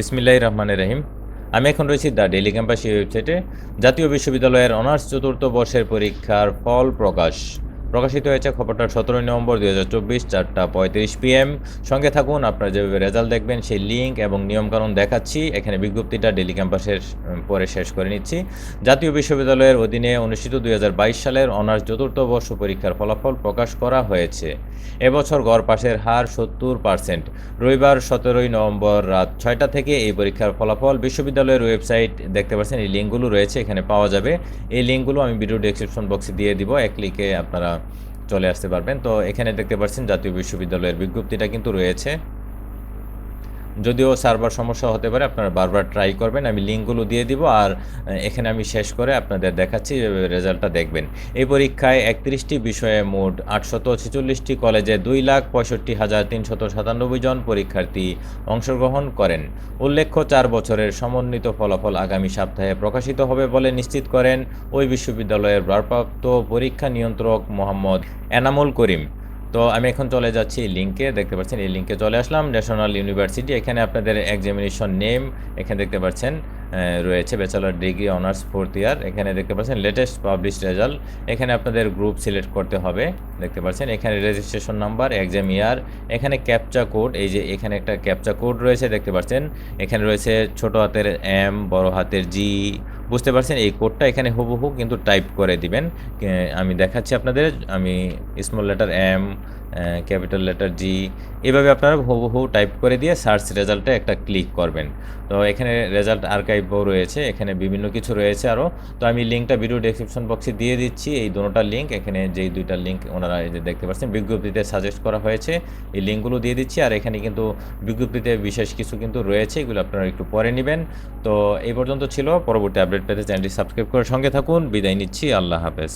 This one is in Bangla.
বিসমিল্লাহ রহমানের রহিম। আমি এখন রয়েছি দ্য ডেলি ক্যাম্পাস ওয়েবসাইটে। জাতীয় বিশ্ববিদ্যালয়ের অনার্স চতুর্থ বর্ষের পরীক্ষার ফল প্রকাশ। প্রকাশিত হয়েছে খবরটা সতেরোই নভেম্বর দুই হাজার চব্বিশ চারটা পঁয়ত্রিশ পিএম সঙ্গে থাকুন, আপনারা যেভাবে রেজাল্ট দেখবেন সেই লিঙ্ক এবং নিয়মকানুন দেখাচ্ছি। এখানে বিজ্ঞপ্তিটা ডেলি ক্যাম্পাসের পরে শেষ করে নিচ্ছি। জাতীয় বিশ্ববিদ্যালয়ের অধীনে অনুষ্ঠিত দুই হাজার বাইশ সালের অনার্স চতুর্থ বর্ষ পরীক্ষার ফলাফল প্রকাশ করা হয়েছে। এবছর গড় পাশের হার সত্তর পার্সেন্ট রবিবার সতেরোই নভেম্বর রাত ছয়টা থেকে এই পরীক্ষার ফলাফল বিশ্ববিদ্যালয়ের ওয়েবসাইট দেখতে পাচ্ছেন। এই লিঙ্কগুলো রয়েছে, এখানে পাওয়া যাবে। এই লিঙ্কগুলো আমি ভিডিও ডেসক্রিপশন বক্সে দিয়ে দিব। এক ক্লিকে আপনারা চলে আসতে পারবেন। তো এখানে দেখতে পাচ্ছেন জাতীয় বিশ্ববিদ্যালয়ের বিজ্ঞপ্তিটা কিন্তু রয়েছে। যদিও সার্ভার সমস্যা হতে পারে, আপনারা বারবার ট্রাই করবেন, আমি লিঙ্কগুলো দিয়ে দিব আর এখানে আমি শেষ করে আপনাদের দেখাচ্ছি রেজাল্টটা দেখবেন। এই পরীক্ষায় একত্রিশটি বিষয়ে মোট আটশত ছেচল্লিশটি কলেজে দুই লাখ পঁয়ষট্টি হাজার তিনশত সাতানব্বই জন পরীক্ষার্থী অংশগ্রহণ করেন। উল্লেখ্য, চার বছরের সমন্বিত ফলাফল আগামী সপ্তাহে প্রকাশিত হবে বলে নিশ্চিত করেন ওই বিশ্ববিদ্যালয়ের ভারপ্রাপ্ত পরীক্ষা নিয়ন্ত্রক মোহাম্মদ এনামুল করিম। তো আমি এখন চলে যাচ্ছি এই লিঙ্কে দেখতে পাচ্ছেন, এই লিঙ্কে চলে আসলাম ন্যাশনাল ইউনিভার্সিটি এখানে আপনাদের এক্সামিনেশন নেম এখানে দেখতে পাচ্ছেন রয়েছে bachelor degree, honours, fourth year. এখানে দেখতে পাচ্ছেন লেটেস্ট পাবলিশ রেজাল্ট এখানে আপনাদের গ্রুপ সিলেক্ট করতে হবে, দেখতে পাচ্ছেন। এখানে রেজিস্ট্রেশন নাম্বার এক্সাম ইয়ার এখানে ক্যাপচা কোড এই যে এখানে একটা ক্যাপচা কোড রয়েছে, দেখতে পাচ্ছেন। এখানে রয়েছে ছোট হাতের এম বড় হাতের জি বুঝতে পারছেন? এই কোডটা এখানে হুবহু কিন্তু টাইপ করে দিবেন। আমি দেখাচ্ছি আপনাদের, আমি small letter M capital letter G এভাবে আপনারা হুবহু টাইপ করে দিয়ে সার্চ রেজাল্টে একটা ক্লিক করবেন। তো এখানে রেজাল্ট আর্কাইভও রয়েছে, এখানে বিভিন্ন কিছু রয়েছে আরও তো আমি লিঙ্কটা ভিডিও ডেসক্রিপশন বক্সে দিয়ে দিচ্ছি, এই দুটোটার লিঙ্ক এখানে যেই দুইটার লিঙ্ক ওনারা যে দেখতে পাচ্ছেন, বিজ্ঞপ্তিতে সাজেস্ট করা হয়েছে, এই লিঙ্কগুলো দিয়ে দিচ্ছি। আর এখানে কিন্তু বিজ্ঞপ্তিতে বিশেষ কিছু কিন্তু রয়েছে, এগুলো আপনারা একটু পরে নেবেন। তো এই পর্যন্ত ছিল, পরবর্তী আপডেট পেতে চ্যানেলটি সাবস্ক্রাইব করে সঙ্গে থাকুন। বিদায় নিচ্ছি, আল্লাহ হাফেজ।